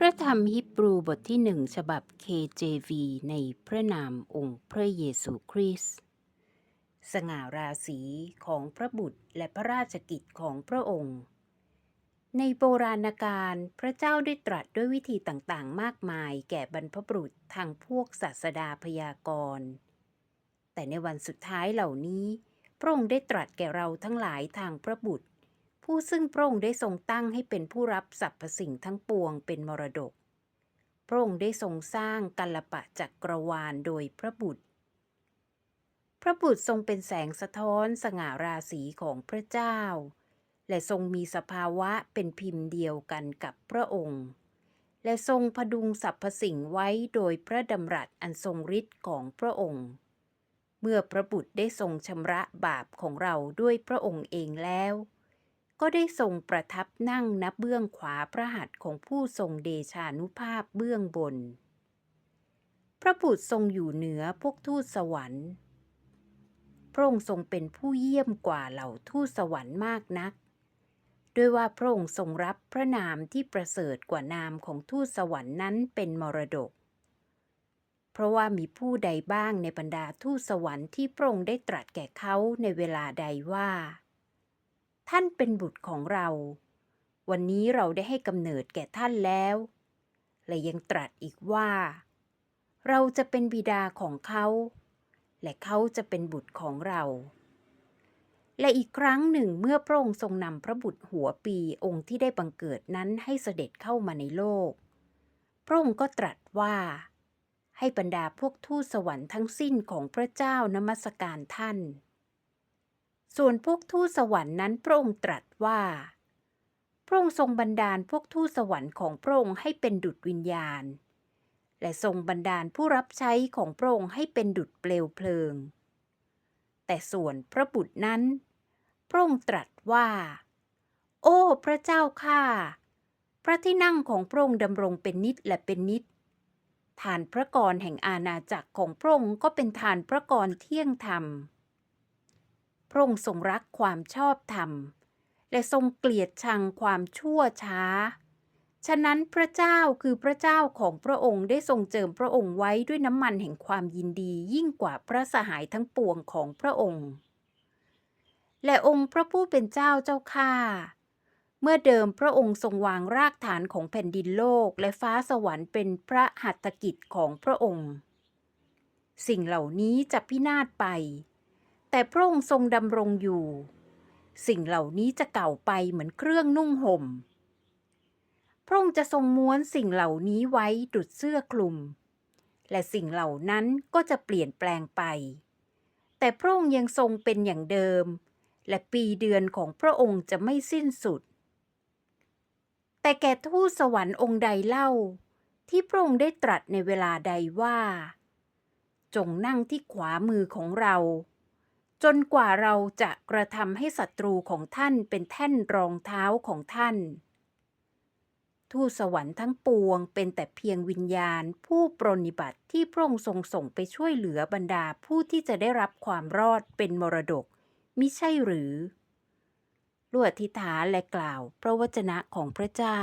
พระธรรมฮิบรูบทที่หนึ่งฉบับ KJV ในพระนามองค์พระเยซูคริสต์สง่าราศีของพระบุตรและพระราชกิจของพระองค์ ในโบราณกาลพระเจ้าได้ตรัสด้วยวิธีต่างๆ มากมายแก่บรรพบุรุษทางพวกศาสดาพยากรณ์ แต่ในวันสุดท้ายเหล่านี้ พระองค์ได้ตรัสแก่เราทั้งหลายทางพระบุตร ผู้ซึ่งพระองค์ได้ทรงตั้งให้เป็นผู้รับสรรพสิ่งทั้งปวงเป็นมรดก พระองค์ได้ทรงสร้างกัลปะจักรวาลโดยพระบุตร พระบุตรทรงเป็นแสงสะท้อนสง่าราศีของพระเจ้า และทรงมีสภาวะเป็นพิมพ์เดียวกันกับพระองค์ และทรงพดุงสรรพสิ่งไว้โดยพระดำรัสอันทรงฤทธิ์ของพระองค์ เมื่อพระบุตรได้ทรงชำระบาปของเราด้วยพระองค์เองแล้ว ก็ได้ทรงประทับนั่งณเบื้องขวาพระหัตถ์ของผู้ทรงเดชานุภาพเบื้องบน พระบุตรทรงอยู่เหนือพวกทูตสวรรค์ พระองค์ทรงเป็นผู้เยี่ยมกว่าเหล่าทูตสวรรค์มากนัก ด้วยว่าพระองค์ทรงรับพระนามที่ประเสริฐกว่านามของทูตสวรรค์นั้นเป็นมรดก เพราะว่ามีผู้ใดบ้างในบรรดาทูตสวรรค์ที่พระองค์ได้ตรัสแก่เขาในเวลาใดว่า ท่านเป็นบุตรของเรา วันนี้เราได้ให้กำเนิดแก่ท่านแล้ว และยังตรัสอีกว่า เราจะเป็นบิดาของเขา และเขาจะเป็นบุตรของเรา และอีกครั้งหนึ่งเมื่อพระองค์ทรงนำพระบุตรหัวปีองค์ที่ได้บังเกิดนั้นให้เสด็จเข้ามาในโลก พระองค์ก็ตรัสว่า ให้บรรดาพวกทูตสวรรค์ทั้งสิ้นของพระเจ้านมัสการท่าน ส่วนพวกทูตสวรรค์นั้นพระองค์ตรัสว่า พระองค์ทรงบันดาลพวกทูตสวรรค์ของพระองค์ให้เป็นดุจวิญญาณ และทรงบันดาลผู้รับใช้ของพระองค์ให้เป็นดุจเปลวเพลิง แต่ส่วนพระบุตรนั้น พระองค์ตรัสว่า โอ้ พระเจ้าข้าพระที่นั่งของพระองค์ดำรงเป็นนิจและเป็นนิจฐานพระกรแห่งอาณาจักรของพระองค์ก็เป็นฐานพระกรเที่ยงธรรม พระองค์ทรงรักความชอบธรรม และทรงเกลียดชังความชั่วช้า ฉะนั้นพระเจ้าคือพระเจ้าของพระองค์ได้ทรงเจิมพระองค์ไว้ด้วยน้ำมันแห่งความยินดียิ่งกว่าพระสหายทั้งปวงของพระองค์ และองค์พระผู้เป็นเจ้าเจ้าข้าเมื่อเดิมพระองค์ทรงวางรากฐานของแผ่นดินโลกและฟ้าสวรรค์เป็นพระหัตถกิจของพระองค์ สิ่งเหล่านี้จะพินาศไป แต่พระองค์ทรงดำรงอยู่ สิ่งเหล่านี้จะเก่าไปเหมือนเครื่องนุ่งห่ม พระองค์จะทรงม้วนสิ่งเหล่านี้ไว้ดุดเสื้อคลุม และสิ่งเหล่านั้นก็จะเปลี่ยนแปลงไป แต่พระองค์ยังทรงเป็นอย่างเดิม และปีเดือนของพระองค์จะไม่สิ้นสุด แต่แก่ทูตสวรรค์องค์ใดเล่า ที่พระองค์ได้ตรัสในเวลาใดว่า จงนั่งที่ขวามือของเรา จนกว่าเราจะกระทำให้ศัตรูของท่านเป็นแท่นรองเท้าของท่าน ทูตสวรรค์ทั้งปวงเป็นแต่เพียงวิญญาณผู้ปรนนิบัติที่พระองค์ทรงส่งไปช่วยเหลือบรรดาผู้ที่จะได้รับความรอดเป็นมรดก มิใช่หรือลวดทิฐานและกล่าวพระวจนะของพระเจ้า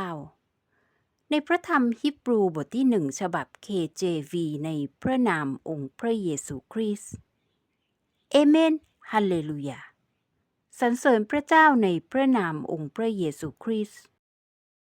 ในพระธรรมฮิบรูบทที่หนึ่งฉบับ KJV ในพระนามองค์พระเยซูคริสต์ เอเมน ฮาเลลูยาสรรเสริญพระเจ้าในพระนามองค์พระเยซูคริสต์